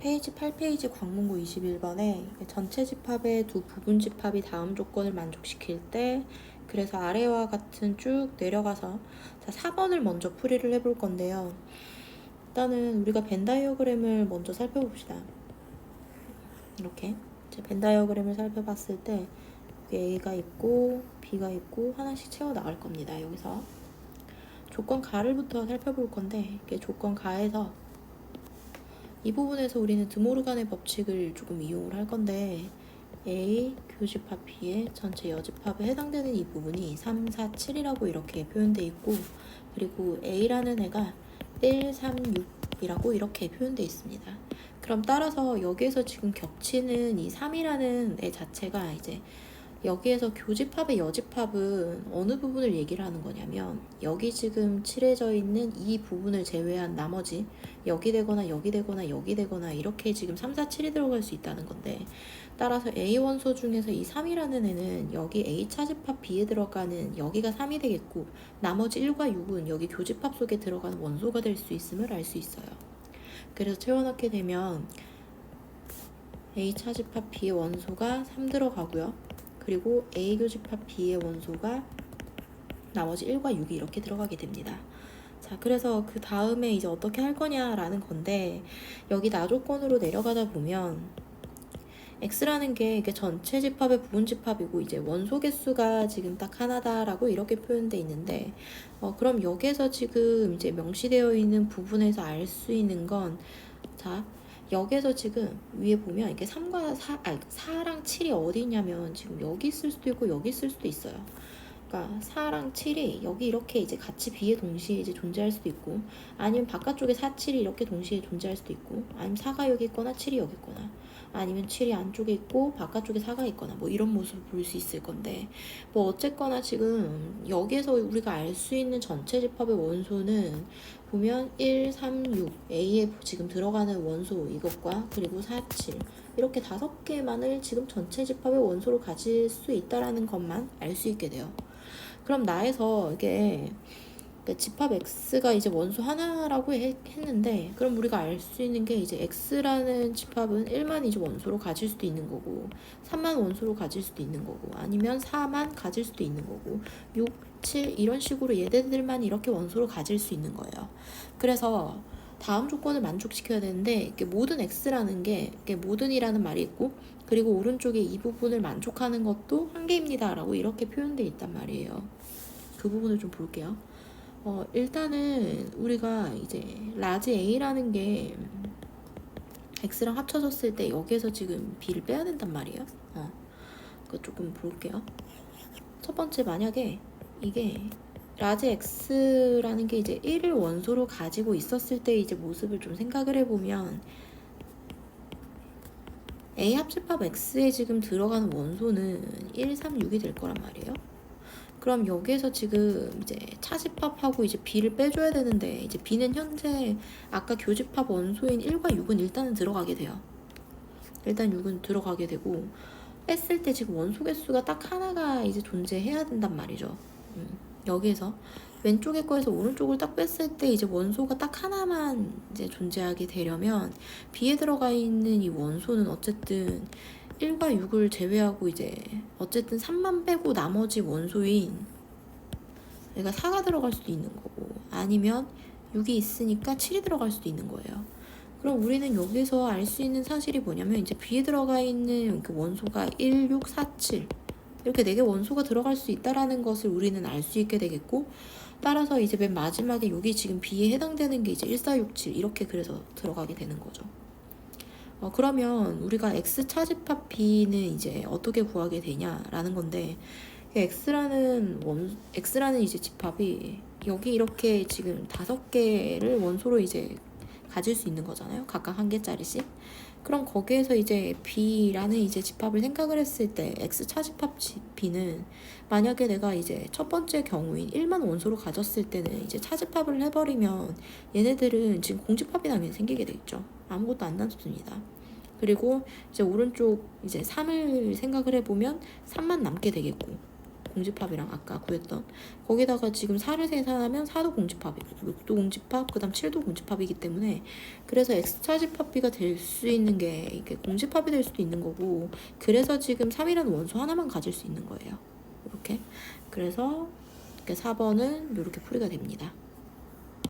페이지 8페이지 광문고 21번에 전체 집합의 두 부분 집합이 다음 조건을 만족시킬 때 그래서 아래와 같은 쭉 내려가서 자 4번을 먼저 풀이를 해볼 건데요. 일단은 우리가 벤 다이어그램을 먼저 살펴봅시다. 이렇게 제벤 다이어그램을 살펴봤을 때 A가 있고 B가 있고 하나씩 채워 나갈 겁니다. 여기서 조건 가를부터 살펴볼 건데 조건 가에서 이 부분에서 우리는 드모르간의 법칙을 조금 이용을 할 건데 A 교집합 B의 전체 여집합에 해당되는 이 부분이 3, 4, 7이라고 이렇게 표현돼 있고 그리고 A라는 애가 1, 3, 6이라고 이렇게 표현돼 있습니다. 그럼 따라서 여기에서 지금 겹치는 이 3이라는 애 자체가 이제 여기에서 교집합의 여집합은 어느 부분을 얘기를 하는 거냐면 여기 지금 칠해져 있는 이 부분을 제외한 나머지 여기 되거나 여기 되거나 여기 되거나 이렇게 지금 3, 4, 7이 들어갈 수 있다는 건데 따라서 A 원소 중에서 이 3이라는 애는 여기 A 차집합 B에 들어가는 여기가 3이 되겠고 나머지 1과 6은 여기 교집합 속에 들어가는 원소가 될 수 있음을 알 수 있어요. 그래서 채워넣게 되면 A 차집합 B의 원소가 3 들어가고요. 그리고 A 교집합 B의 원소가 나머지 1과 6이 이렇게 들어가게 됩니다. 자, 그래서 그 다음에 이제 어떻게 할 거냐라는 건데 여기 나조건으로 내려가다 보면 x라는 게 이게 전체 집합의 부분 집합이고 이제 원소 개수가 지금 딱 하나다라고 이렇게 표현돼 있는데 어, 그럼 여기에서 지금 이제 명시되어 있는 부분에서 알 수 있는 건 자, 여기에서 지금 위에 보면 이게 3과 4, 아니 4랑 7이 어디 있냐면 지금 여기 있을 수도 있고 여기 있을 수도 있어요. 그러니까 4랑 7이 여기 이렇게 이제 같이 비에 동시에 이제 존재할 수도 있고 아니면 바깥쪽에 4, 7이 이렇게 동시에 존재할 수도 있고 아니면 4가 여기 있거나 7이 여기 있거나 아니면 7이 안쪽에 있고 바깥쪽에 4가 있거나 뭐 이런 모습을 볼 수 있을 건데 뭐 어쨌거나 지금 여기에서 우리가 알 수 있는 전체 집합의 원소는 보면 1, 3, 6 A에 지금 들어가는 원소 이것과 그리고 4, 7 이렇게 다섯 개만을 지금 전체 집합의 원소로 가질 수 있다라는 것만 알 수 있게 돼요. 그럼 나에서 이게 그러니까 집합 x가 이제 원소 하나라고 해- 했는데 그럼 우리가 알 수 있는 게 이제 x라는 집합은 1만 이제 원소로 가질 수도 있는 거고 3만 원소로 가질 수도 있는 거고 아니면 4만 가질 수도 있는 거고 6, 7 이런 식으로 얘네들만 이렇게 원소로 가질 수 있는 거예요. 그래서 다음 조건을 만족시켜야 되는데 모든 x라는 게 모든이라는 말이 있고 그리고 오른쪽에 이 부분을 만족하는 것도 한 개입니다 라고 이렇게 표현되어 있단 말이에요. 그 부분을 좀 볼게요. 어, 일단은 우리가 이제 라지 A라는 게 X랑 합쳐졌을 때 여기에서 지금 B를 빼야 된단 말이에요. 어, 그거 조금 볼게요. 첫 번째 만약에 이게 라지 X라는 게 이제 1을 원소로 가지고 있었을 때 이제 모습을 좀 생각을 해보면 A 합집합 X에 지금 들어가는 원소는 1, 3, 6이 될 거란 말이에요. 그럼 여기에서 지금 이제 차집합하고 이제 B를 빼줘야 되는데 이제 B는 현재 아까 교집합 원소인 1과 6은 일단은 들어가게 돼요. 일단 6은 들어가게 되고 뺐을 때 지금 원소 개수가 딱 하나가 이제 존재해야 된단 말이죠. 음, 여기에서 왼쪽에 거에서 오른쪽을 딱 뺐을 때 이제 원소가 딱 하나만 이제 존재하게 되려면 B에 들어가 있는 이 원소는 어쨌든 1과 6을 제외하고 이제 어쨌든 3만 빼고 나머지 원소인 그러니까 4가 들어갈 수도 있는 거고 아니면 6이 있으니까 7이 들어갈 수도 있는 거예요. 그럼 우리는 여기서 알 수 있는 사실이 뭐냐면 이제 B에 들어가 있는 그 원소가 1, 6, 4, 7 이렇게 네 개 원소가 들어갈 수 있다라는 것을 우리는 알 수 있게 되겠고 따라서 이제 맨 마지막에 여기 지금 B에 해당되는 게 이제 1, 4, 6, 7 이렇게 그래서 들어가게 되는 거죠. 어, 그러면 우리가 x 차집합 b는 이제 어떻게 구하게 되냐라는 건데 x라는 원 x라는 이제 집합이 여기 이렇게 지금 다섯 개를 원소로 이제 가질 수 있는 거잖아요. 각각 한 개짜리씩. 그럼 거기에서 이제 b라는 이제 집합을 생각을 했을 때 x 차집합 지- b는 만약에 내가 이제 첫 번째 경우인 1만 원소로 가졌을 때는 이제 차집합을 해버리면 얘네들은 지금 공집합이 나면 생기게 돼 있죠. 아무것도 안 남습니다. 그리고 이제 오른쪽 이제 3을 생각을 해보면 3만 남게 되겠고 공집합이랑 아까 구했던 거기다가 지금 4를 생산하면 4도 공집합이고 6도 공집합 그다음 7도 공집합이기 때문에 그래서 엑스트라 집합비가 될 수 있는 게 이게 공집합이 될 수도 있는 거고 그래서 지금 3이라는 원소 하나만 가질 수 있는 거예요. 이렇게 그래서 이렇게 4번은 이렇게 풀이가 됩니다.